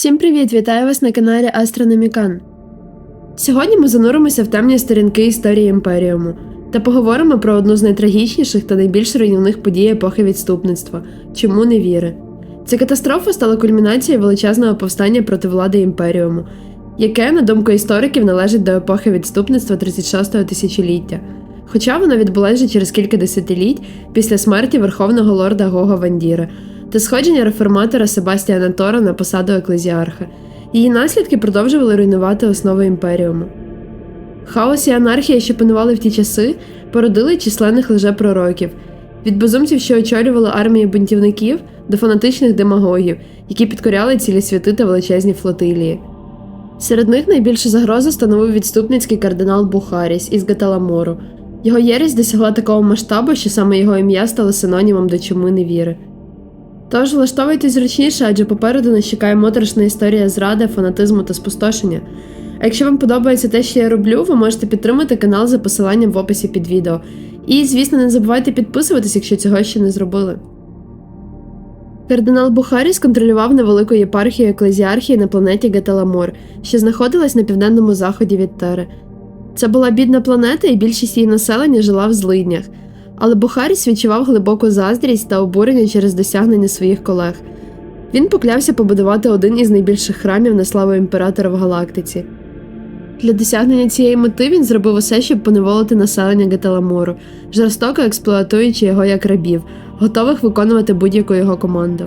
Всім привіт! Вітаю вас на каналі Астрономікан. Сьогодні ми зануримося в темні сторінки історії Імперіуму та поговоримо про одну з найтрагічніших та найбільш руйнівних подій епохи відступництва чому не віри. Ця катастрофа стала кульмінацією величезного повстання проти влади Імперіуму, яке, на думку істориків, належить до епохи відступництва 36-го тисячоліття. Хоча воно відбулося вже через кілька десятиліть після смерті верховного лорда Гога Вандіра та сходження реформатора Себастіана Тора на посаду еклезіарха. Її наслідки продовжували руйнувати основи імперіуму. Хаос і анархія, що панували в ті часи, породили численних лжепророків, від безумців, що очолювали армії бунтівників, до фанатичних демагогів, які підкоряли цілі святи та величезні флотилії. Серед них найбільшу загрозу становив відступницький кардинал Бухаріс із Гаталамору. Його єресь досягла такого масштабу, що саме його ім'я стало синонімом до чуми невіри. Тож влаштовуйтесь зручніше, адже попереду нас чекає моторошна історія зради, фанатизму та спустошення. А якщо вам подобається те, що я роблю, ви можете підтримати канал за посиланням в описі під відео. І, звісно, не забувайте підписуватись, якщо цього ще не зробили. Кардинал Бухаріс контролював невелику єпархію еклезіархії на планеті Геталамор, що знаходилась на південному заході від Тери. Це була бідна планета, і більшість її населення жила в злиднях. Але Бухаріс відчував глибоку заздрість та обурення через досягнення своїх колег. Він поклявся побудувати один із найбільших храмів на славу імператора в галактиці. Для досягнення цієї мети він зробив усе, щоб поневолити населення Геталамору, жорстоко експлуатуючи його як рабів, готових виконувати будь-яку його команду.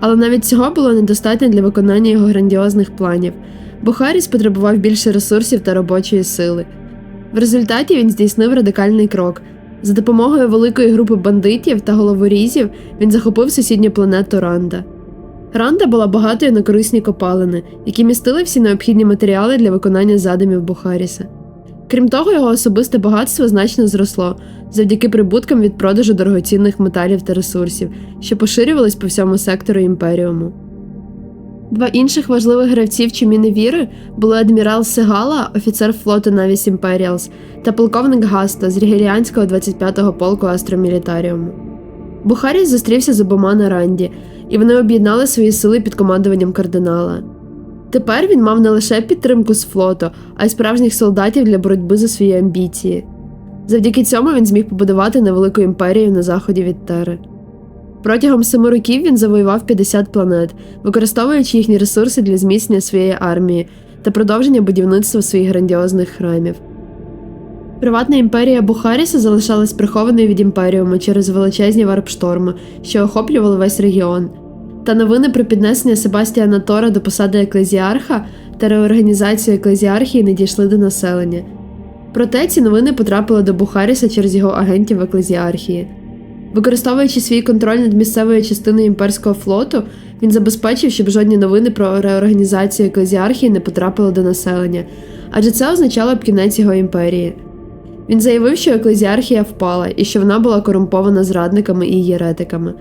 Але навіть цього було недостатньо для виконання його грандіозних планів. Бухаріс потребував більше ресурсів та робочої сили. В результаті він здійснив радикальний крок. За допомогою великої групи бандитів та головорізів він захопив сусідню планету Ранда. Ранда була багатою на корисні копалини, які містили всі необхідні матеріали для виконання задумів Бухаріса. Крім того, його особисте багатство значно зросло завдяки прибуткам від продажу дорогоцінних металів та ресурсів, що поширювались по всьому сектору імперіуму. Два інших важливих гравців чуміни віри були адмірал Сегала, офіцер флоту Навіс Імперіалс, та полковник Гаста з Рігеліанського 25-го полку Астромілітаріуму. Бухаріс зустрівся з обома на Ранді, і вони об'єднали свої сили під командуванням кардинала. Тепер він мав не лише підтримку з флоту, а й справжніх солдатів для боротьби за свої амбіції. Завдяки цьому він зміг побудувати невелику імперію на заході від Тери. Протягом семи років він завоював 50 планет, використовуючи їхні ресурси для зміцнення своєї армії та продовження будівництва своїх грандіозних храмів. Приватна імперія Бухаріса залишалась прихованою від імперіуму через величезні варпшторми, що охоплювали весь регіон. Та новини про піднесення Себастіана Тора до посади еклезіарха та реорганізацію еклезіархії не дійшли до населення. Проте ці новини потрапили до Бухаріса через його агентів еклезіархії. Використовуючи свій контроль над місцевою частиною імперського флоту, він забезпечив, щоб жодні новини про реорганізацію еклезіархії не потрапили до населення, адже це означало б кінець його імперії. Він заявив, що еклезіархія впала і що вона була корумпована зрадниками і єретиками.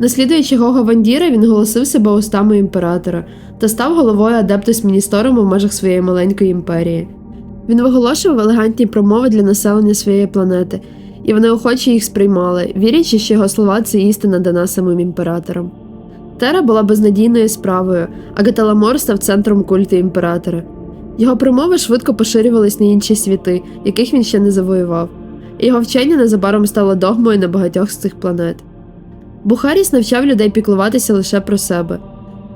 Наслідуючи Гога Вандіра, він голосив себе устами імператора та став головою адептус міністоруму в межах своєї маленької імперії. Він виголошував елегантні промови для населення своєї планети, і вони охоче їх сприймали, вірячи, що його слова це істина дана самим імператором. Тера була безнадійною справою, а Гаталамор став центром культу імператора. Його промови швидко поширювались на інші світи, яких він ще не завоював, і його вчення незабаром стало догмою на багатьох з цих планет. Бухаріс навчав людей піклуватися лише про себе.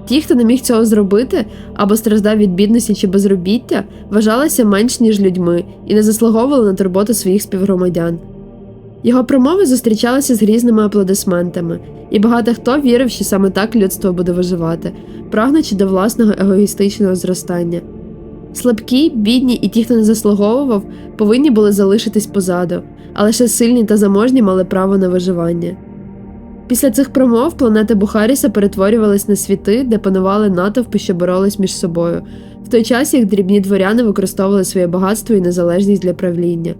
Ті, хто не міг цього зробити або страждав від бідності чи безробіття, вважалися менш ніж людьми і не заслуговували на турботу своїх співгромадян. Його промови зустрічалися з грізними аплодисментами, і багато хто вірив, що саме так людство буде виживати, прагнучи до власного егоїстичного зростання. Слабкі, бідні і ті, хто не заслуговував, повинні були залишитись позаду, а лише сильні та заможні мали право на виживання. Після цих промов планети Бухаріса перетворювались на світи, де панували натовпи, що боролись між собою, в той час як дрібні дворяни використовували своє багатство і незалежність для правління.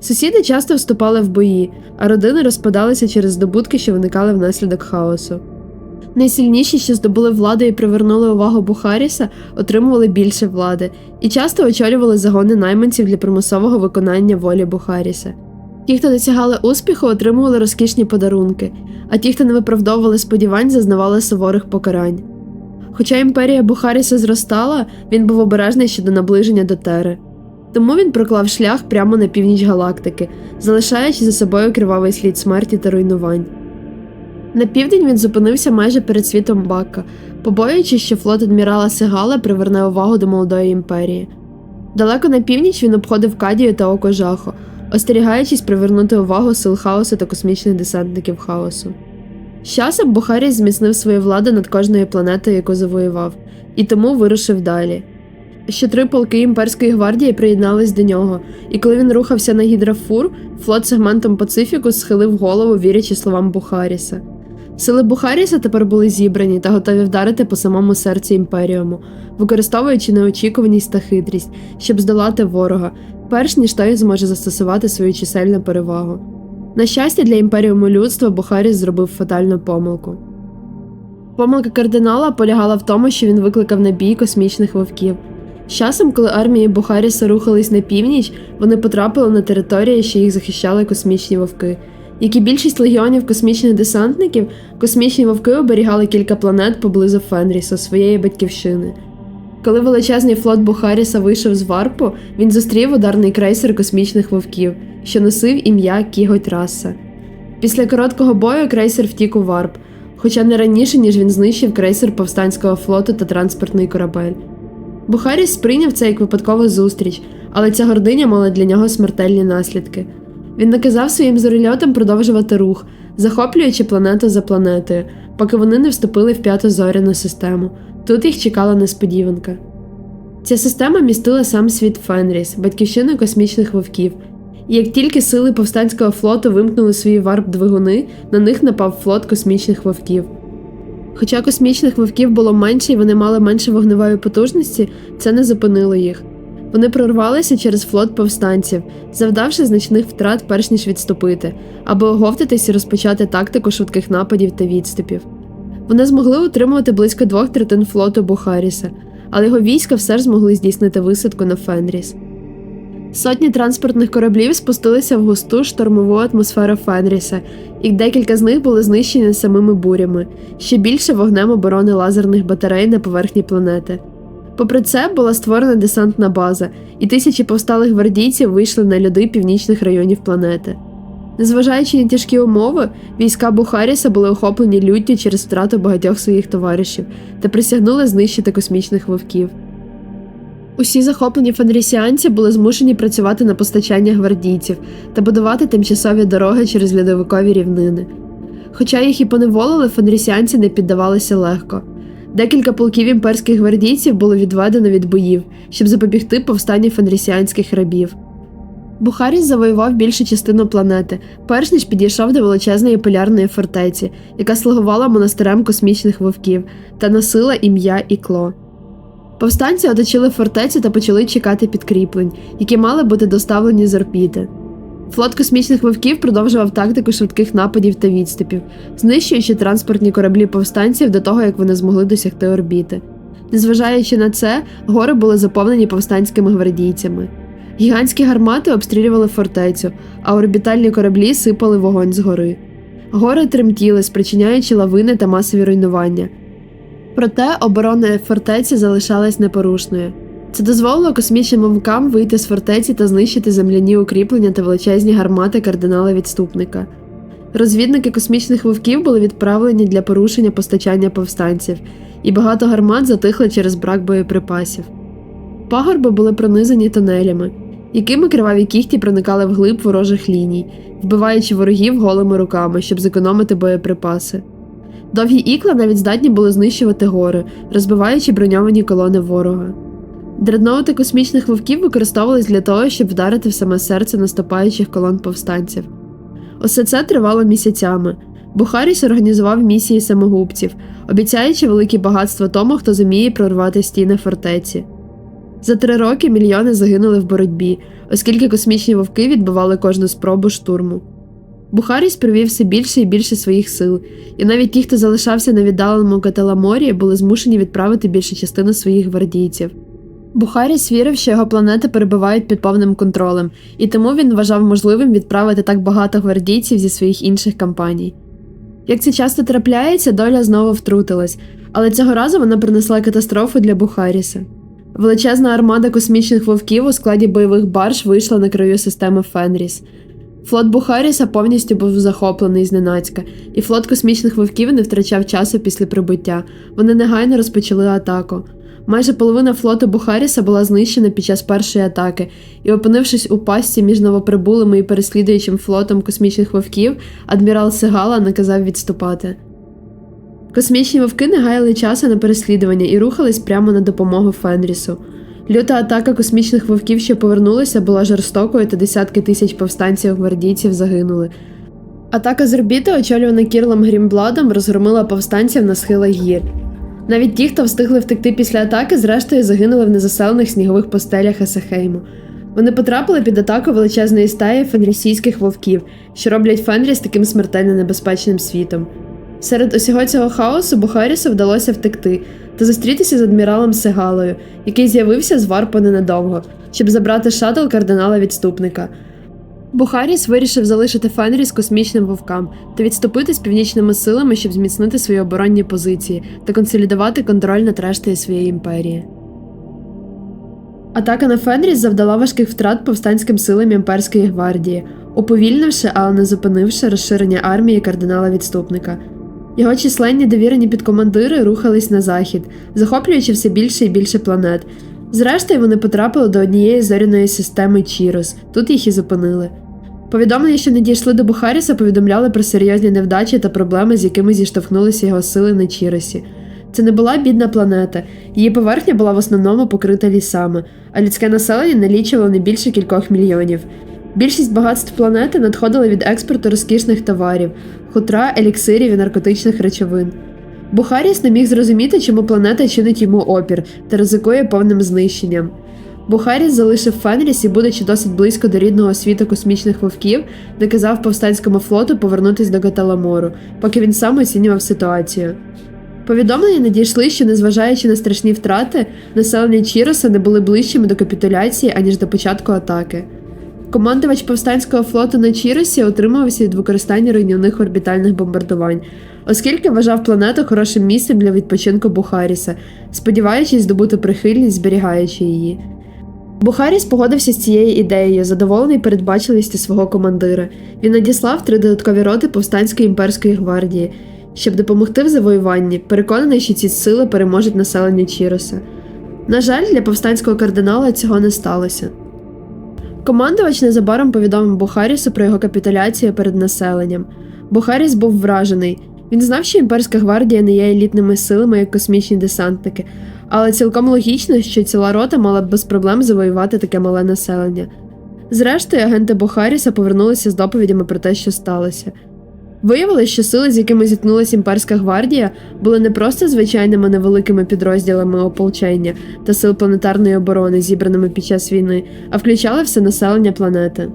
Сусіди часто вступали в бої, а родини розпадалися через здобутки, що виникали внаслідок хаосу. Найсильніші, що здобули владу і привернули увагу Бухаріса, отримували більше влади і часто очолювали загони найманців для примусового виконання волі Бухаріса. Ті, хто досягали успіху, отримували розкішні подарунки, а ті, хто не виправдовували сподівань, зазнавали суворих покарань. Хоча імперія Бухаріса зростала, він був обережний щодо наближення до Тери. Тому він проклав шлях прямо на північ галактики, залишаючи за собою кривавий слід смерті та руйнувань. На південь він зупинився майже перед світом Бакка, побоюючись, що флот адмірала Сигала приверне увагу до молодої імперії. Далеко на північ він обходив Кадію та Око Жахо, остерігаючись привернути увагу сил хаосу та космічних десантників хаосу. З часом Бухаріс зміцнив свою владу над кожною планетою, яку завоював, і тому вирушив далі. Ще три полки імперської гвардії приєднались до нього, і коли він рухався на гідрафур, флот сегментом Пацифіку схилив голову, вірячи словам Бухаріса. Сили Бухаріса тепер були зібрані та готові вдарити по самому серці імперіуму, використовуючи неочікуваність та хитрість, щоб здолати ворога, перш ніж той зможе застосувати свою чисельну перевагу. На щастя, для імперіуму людства Бухаріс зробив фатальну помилку. Помилка кардинала полягала в тому, що він викликав на бій космічних вовків. З часом, коли армії Бухаріса рухались на північ, вони потрапили на території, що їх захищали космічні вовки. Як і більшість легіонів космічних десантників, космічні вовки оберігали кілька планет поблизу Фенріса, своєї батьківщини. Коли величезний флот Бухаріса вийшов з варпу, він зустрів ударний крейсер космічних вовків, що носив ім'я Кіготь Раса. Після короткого бою крейсер втік у варп, хоча не раніше, ніж він знищив крейсер повстанського флоту та транспортний корабель. Бухаріс сприйняв це як випадкову зустріч, але ця гординя мала для нього смертельні наслідки. Він наказав своїм зорильотам продовжувати рух, захоплюючи планету за планетою, поки вони не вступили в п'яту зоряну систему. Тут їх чекала несподіванка. Ця система містила сам світ Фенріс, батьківщину космічних вовків. І як тільки сили повстанського флоту вимкнули свої варп-двигуни, на них напав флот космічних вовків. Хоча космічних вовків було менше і вони мали менше вогневої потужності, це не зупинило їх. Вони прорвалися через флот повстанців, завдавши значних втрат, перш ніж відступити, або оговтатись і розпочати тактику швидких нападів та відступів. Вони змогли утримувати близько двох третин флоту Бухаріса, але його війська все ж змогли здійснити висадку на Фенріс. Сотні транспортних кораблів спустилися в густу штормову атмосферу Фенріса, і декілька з них були знищені самими бурями, ще більше вогнем оборони лазерних батарей на поверхні планети. Попри це, була створена десантна база, і тисячі повсталих гвардійців вийшли на льоди північних районів планети. Незважаючи на тяжкі умови, війська Бухаріса були охоплені люттю через втрату багатьох своїх товаришів та присягнули знищити космічних вовків. Усі захоплені фенрісіанці були змушені працювати на постачання гвардійців та будувати тимчасові дороги через льодовикові рівнини. Хоча їх і поневолили, фенрісіанці не піддавалися легко. Декілька полків імперських гвардійців було відведено від боїв, щоб запобігти повстанню фенрісіанських рабів. Бухаріс завоював більшу частину планети, перш ніж підійшов до величезної полярної фортеці, яка слугувала монастирем космічних вовків та носила ім'я Ікло. Повстанці оточили фортецю та почали чекати підкріплень, які мали бути доставлені з орбіти. Флот космічних вовків продовжував тактику швидких нападів та відступів, знищуючи транспортні кораблі повстанців до того, як вони змогли досягти орбіти. Незважаючи на це, гори були заповнені повстанськими гвардійцями. Гігантські гармати обстрілювали фортецю, а орбітальні кораблі сипали вогонь з гори. Гори тремтіли, спричиняючи лавини та масові руйнування. Проте оборона фортеці залишалась непорушною. Це дозволило космічним вовкам вийти з фортеці та знищити земляні укріплення та величезні гармати кардинала відступника. Розвідники космічних вовків були відправлені для порушення постачання повстанців, і багато гармат затихли через брак боєприпасів. Пагорби були пронизані тунелями, якими криваві кіхті проникали вглиб ворожих ліній, вбиваючи ворогів голими руками, щоб зекономити боєприпаси. Довгі ікла навіть здатні були знищувати гори, розбиваючи броньовані колони ворога. Дредноути космічних вовків використовувались для того, щоб вдарити в саме серце наступаючих колон повстанців. Усе це тривало місяцями. Бухаріс організував місії самогубців, обіцяючи великі багатства тому, хто зуміє прорвати стіни фортеці. За три роки мільйони загинули в боротьбі, оскільки космічні вовки відбивали кожну спробу штурму. Бухаріс привів все більше і більше своїх сил, і навіть ті, хто залишався на віддаленому Каталаморі, були змушені відправити більшу частину своїх гвардійців. Бухаріс вірив, що його планети перебувають під повним контролем, і тому він вважав можливим відправити так багато гвардійців зі своїх інших кампаній. Як це часто трапляється, доля знову втрутилась, але цього разу вона принесла катастрофу для Бухаріса. Величезна армада космічних вовків у складі бойових барж вийшла на краю системи Фенріс. Флот Бухаріса повністю був захоплений зненацька, і флот космічних вовків не втрачав часу після прибуття. Вони негайно розпочали атаку. Майже половина флоту Бухаріса була знищена під час першої атаки, і, опинившись у пастці між новоприбулими і переслідуючим флотом космічних вовків, адмірал Сигала наказав відступати. Космічні вовки не гаяли часу на переслідування і рухались прямо на допомогу Фенрісу. Люта атака космічних вовків, що повернулися, була жорстокою, та десятки тисяч повстанців-гвардійців загинули. Атака з орбіти, очолювана Кірлом Грімбладом, розгромила повстанців на схилах гір. Навіть ті, хто встигли втекти після атаки, зрештою загинули в незаселених снігових постелях Есехейму. Вони потрапили під атаку величезної стаї фенрісійських вовків, що роблять Фенріс таким смертельно небезпечним світом. Серед усього цього хаосу Бухарісу вдалося втекти та зустрітися з адміралом Сегалою, який з'явився з варпу ненадовго, щоб забрати шаттл кардинала відступника. Бухаріс вирішив залишити Фенріс космічним вовкам та відступити з північними силами, щоб зміцнити свої оборонні позиції та консолідувати контроль над рештою своєї імперії. Атака на Фенріс завдала важких втрат повстанським силам імперської гвардії, уповільнивши, але не зупинивши розширення армії кардинала відступника. Його численні довірені підкомандири рухались на захід, захоплюючи все більше і більше планет. Зрештою, вони потрапили до однієї зоряної системи Чірос, тут їх і зупинили. Повідомлення, що не дійшли до Бухаріса, повідомляли про серйозні невдачі та проблеми, з якими зіштовхнулися його сили на Чіросі. Це не була бідна планета, її поверхня була в основному покрита лісами, а людське населення налічувало не більше кількох мільйонів. Більшість багатств планети надходили від експорту розкішних товарів, хутра, еліксирів і наркотичних речовин. Бухаріс не міг зрозуміти, чому планета чинить йому опір та ризикує повним знищенням. Бухаріс залишив Фенріс і, будучи досить близько до рідного світу космічних вовків, наказав повстанському флоту повернутися до Гаталамору, поки він сам оцінював ситуацію. Повідомлення надійшли, що, незважаючи на страшні втрати, населення Чіроса не були ближчими до капітуляції, аніж до початку атаки. Командувач повстанського флоту на Чіросі отримувався від використання руйнівних орбітальних бомбардувань, оскільки вважав планету хорошим місцем для відпочинку Бухаріса, сподіваючись здобути прихильність, зберігаючи її. Бухаріс погодився з цією ідеєю, задоволений передбачливістю свого командира. Він надіслав три додаткові роти повстанської імперської гвардії, щоб допомогти в завоюванні, переконаний, що ці сили переможуть населення Чіроса. На жаль, для повстанського кардинала цього не сталося. Командувач незабаром повідомив Бухарісу про його капітуляцію перед населенням. Бухаріс був вражений. Він знав, що імперська гвардія не є елітними силами як космічні десантники, але цілком логічно, що ціла рота мала б без проблем завоювати таке мале населення. Зрештою, агенти Бухаріса повернулися з доповідями про те, що сталося. Виявилось, що сили, з якими зіткнулася імперська гвардія, були не просто звичайними невеликими підрозділами ополчення та сил планетарної оборони, зібраними під час війни, а включали все населення планети.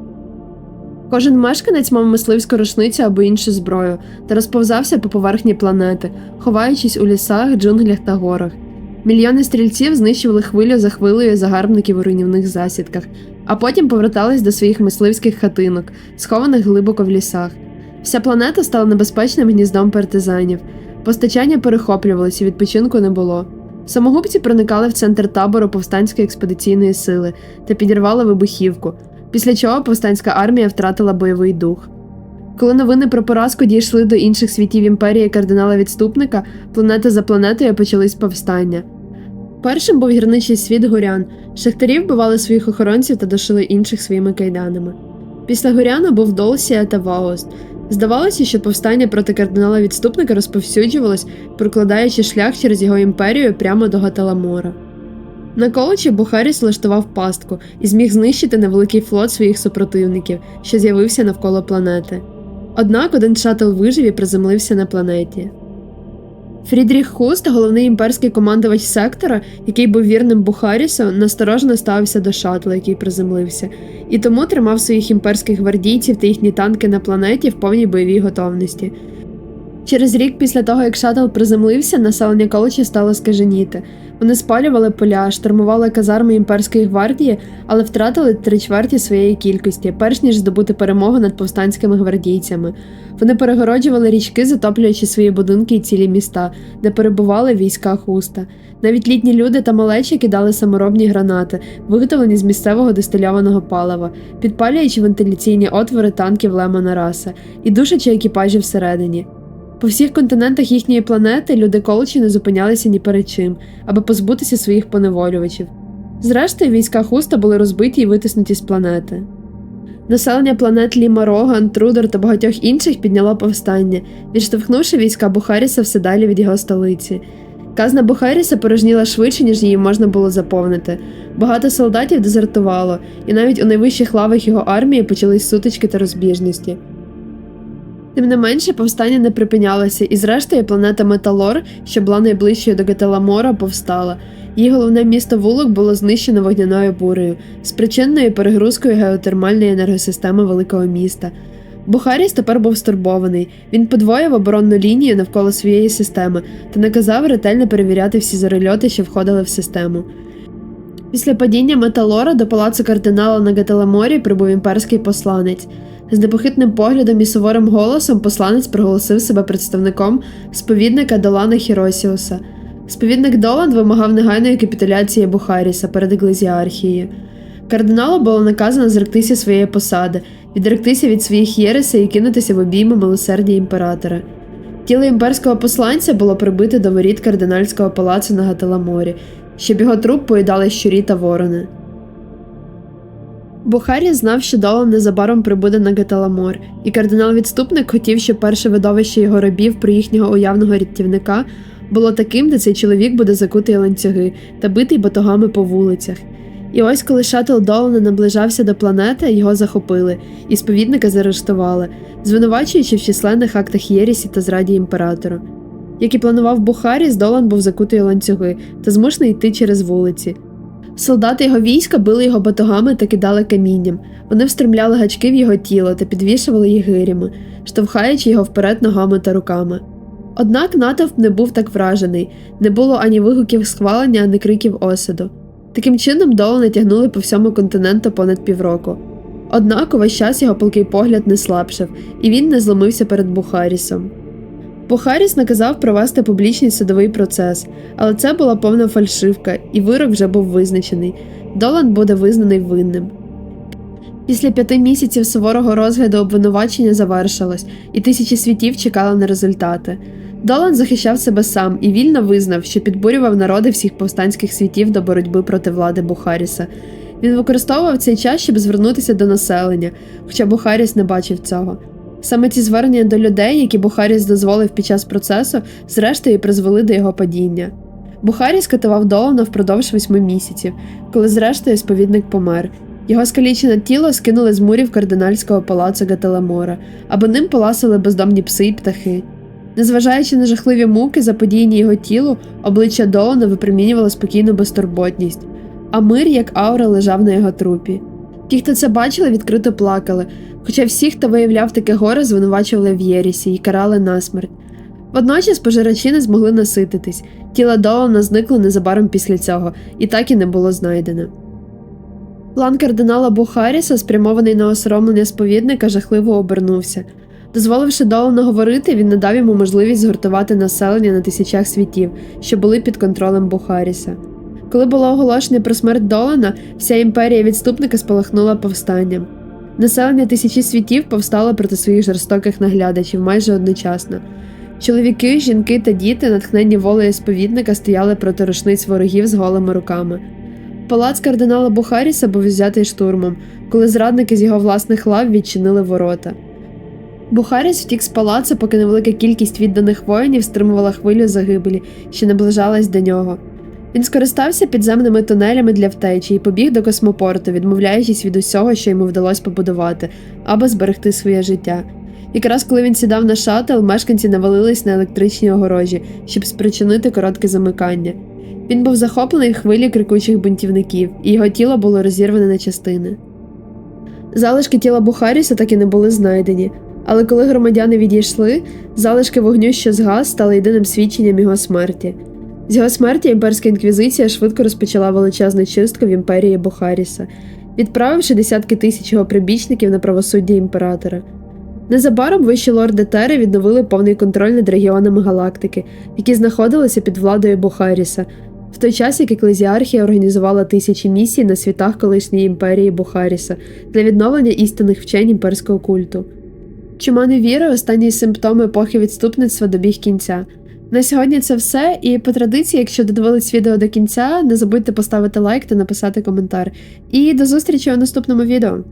Кожен мешканець мав мисливську рушницю або іншу зброю та розповзався по поверхні планети, ховаючись у лісах, джунглях та горах. Мільйони стрільців знищували хвилю за хвилею загарбників у руйнівних засідках, а потім повертались до своїх мисливських хатинок, схованих глибоко в лісах. Вся планета стала небезпечним гніздом партизанів. Постачання перехоплювалося, відпочинку не було. Самогубці проникали в центр табору повстанської експедиційної сили та підірвали вибухівку, після чого повстанська армія втратила бойовий дух. Коли новини про поразку дійшли до інших світів імперії кардинала відступника, планета за планетою почались повстання. Першим був гірничий світ горян. Шахтарі вбивали своїх охоронців та душили інших своїми кайданами. Після горяна був Долсія та Вауст. Здавалося, що повстання проти кардинала відступника розповсюджувалось, прокладаючи шлях через його імперію прямо до Гаталамора. На колочі Бухаріс влаштував пастку і зміг знищити невеликий флот своїх супротивників, що з'явився навколо планети. Однак один шатл вижив і приземлився на планеті. Фрідріх Хуст, головний імперський командувач сектора, який був вірним Бухарісу, насторожено ставився до шатла, який приземлився, і тому тримав своїх імперських гвардійців та їхні танки на планеті в повній бойовій готовності. Через рік після того, як шаттл приземлився, населення коледжі стало скаженіти. Вони спалювали поля, штурмували казарми імперської гвардії, але втратили три чверті своєї кількості, перш ніж здобути перемогу над повстанськими гвардійцями. Вони перегороджували річки, затоплюючи свої будинки і цілі міста, де перебували війська хуста. Навіть літні люди та малечі кидали саморобні гранати, виготовлені з місцевого дистильованого палива, підпалюючи вентиляційні отвори танків Лемона Раса і душачи екіпажі всередині. По всіх континентах їхньої планети люди колчі не зупинялися ні перед чим, аби позбутися своїх поневолювачів. Зрештою, війська Хуста були розбиті і витиснуті з планети. Населення планет Ліма Роган, Трудер та багатьох інших підняло повстання, відштовхнувши війська Бухаріса все далі від його столиці. Казна Бухаріса порожніла швидше, ніж її можна було заповнити. Багато солдатів дезертувало, і навіть у найвищих лавах його армії почались сутички та розбіжності. Тим не менше, повстання не припинялося, і зрештою планета Металор, що була найближчою до Геталамора, повстала. Її головне місто Вулок було знищено вогняною бурею, спричиненою перегрузкою геотермальної енергосистеми великого міста. Бухаріс тепер був стурбований. Він подвоїв оборонну лінію навколо своєї системи та наказав ретельно перевіряти всі зорильоти, що входили в систему. Після падіння Металора до палацу кардинала на Геталаморі прибув імперський посланець. З непохитним поглядом і суворим голосом посланець проголосив себе представником сповідника Долана Хіросіуса. Сповідник Долан вимагав негайної капітуляції Бухаріса перед еклезіархією. Кардиналу було наказано зректися своєї посади, відректися від своїх єресей і кинутися в обійми милосердя імператора. Тіло імперського посланця було прибите до воріт кардинальського палацу на Гаталаморі, щоб його труп поїдали щурі та ворони. Бухарі знав, що Долан незабаром прибуде на Геталамор, і кардинал-відступник хотів, щоб перше видовище його рабів про їхнього уявного рятівника було таким, де цей чоловік буде закутий ланцюги та битий батогами по вулицях. І ось коли шатл Долана наближався до планети, його захопили, і сповідника заарештували, звинувачуючи в численних актах Єрісі та зраді імператору. Як і планував Бухаріс, Долан був закутий ланцюги та змушений йти через вулиці. Солдати його війська били його батогами та кидали камінням. Вони встромляли гачки в його тіло та підвішували їх гирями, штовхаючи його вперед ногами та руками. Однак натовп не був так вражений, не було ані вигуків схвалення, ані криків осаду. Таким чином, Долана тягнули по всьому континенту понад півроку. Однак увесь час його палкий погляд не слабшав, і він не зломився перед Бухарісом. Бухаріс наказав провести публічний судовий процес, але це була повна фальшивка, і вирок вже був визначений. Долан буде визнаний винним. Після п'яти місяців суворого розгляду обвинувачення завершилось, і тисячі світів чекали на результати. Долан захищав себе сам і вільно визнав, що підбурював народи всіх повстанських світів до боротьби проти влади Бухаріса. Він використовував цей час, щоб звернутися до населення, хоча Бухаріс не бачив цього. Саме ці звернення до людей, які Бухаріс дозволив під час процесу, зрештою призвели до його падіння. Бухаріс катував Долана впродовж восьми місяців, коли зрештою сповідник помер. Його скалічене тіло скинули з мурів кардинальського палацу Гателамора, аби ним поласили бездомні пси й птахи. Незважаючи на жахливі муки, заподіяні його тілу, обличчя Долана випромінювало спокійну безтурботність, а мир, як аура, лежав на його трупі. Ті, хто це бачили, відкрито плакали, хоча всі, хто виявляв таке горе, звинувачували в Єрісі і карали насмерть. Водночас пожирачі не змогли насититись, тіло Долана зникло незабаром після цього, і так і не було знайдено. План кардинала Бухаріса, спрямований на осоромлення сповідника, жахливо обернувся. Дозволивши Долану говорити, він надав йому можливість згуртувати населення на тисячах світів, що були під контролем Бухаріса. Коли було оголошено про смерть Долана, вся імперія відступника спалахнула повстанням. Населення тисячі світів повстало проти своїх жорстоких наглядачів майже одночасно. Чоловіки, жінки та діти, натхненні волею сповідника, стояли проти рушниць ворогів з голими руками. Палац кардинала Бухаріса був взятий штурмом, коли зрадники з його власних лав відчинили ворота. Бухаріс втік з палацу, поки невелика кількість відданих воїнів стримувала хвилю загибелі, що наближалась до нього. Він скористався підземними тунелями для втечі і побіг до космопорту, відмовляючись від усього, що йому вдалося побудувати, аби зберегти своє життя. Якраз коли він сідав на шатл, мешканці навалились на електричні огорожі, щоб спричинити коротке замикання. Він був захоплений хвилі крикучих бунтівників, і його тіло було розірване на частини. Залишки тіла Бухаріса так і не були знайдені. Але коли громадяни відійшли, залишки вогню, що згас, стали єдиним свідченням його смерті. З його смерті імперська інквізиція швидко розпочала величезну чистку в імперії Бухаріса, відправивши десятки тисяч його прибічників на правосуддя імператора. Незабаром вищі лорди Тери відновили повний контроль над регіонами галактики, які знаходилися під владою Бухаріса, в той час як еклезіархія організувала тисячі місій на світах колишньої імперії Бухаріса для відновлення істинних вчень імперського культу. Чума невіри – останній симптом епохи відступництва добіг кінця. На сьогодні це все, і по традиції, якщо додивились відео до кінця, не забудьте поставити лайк та написати коментар. І до зустрічі у наступному відео.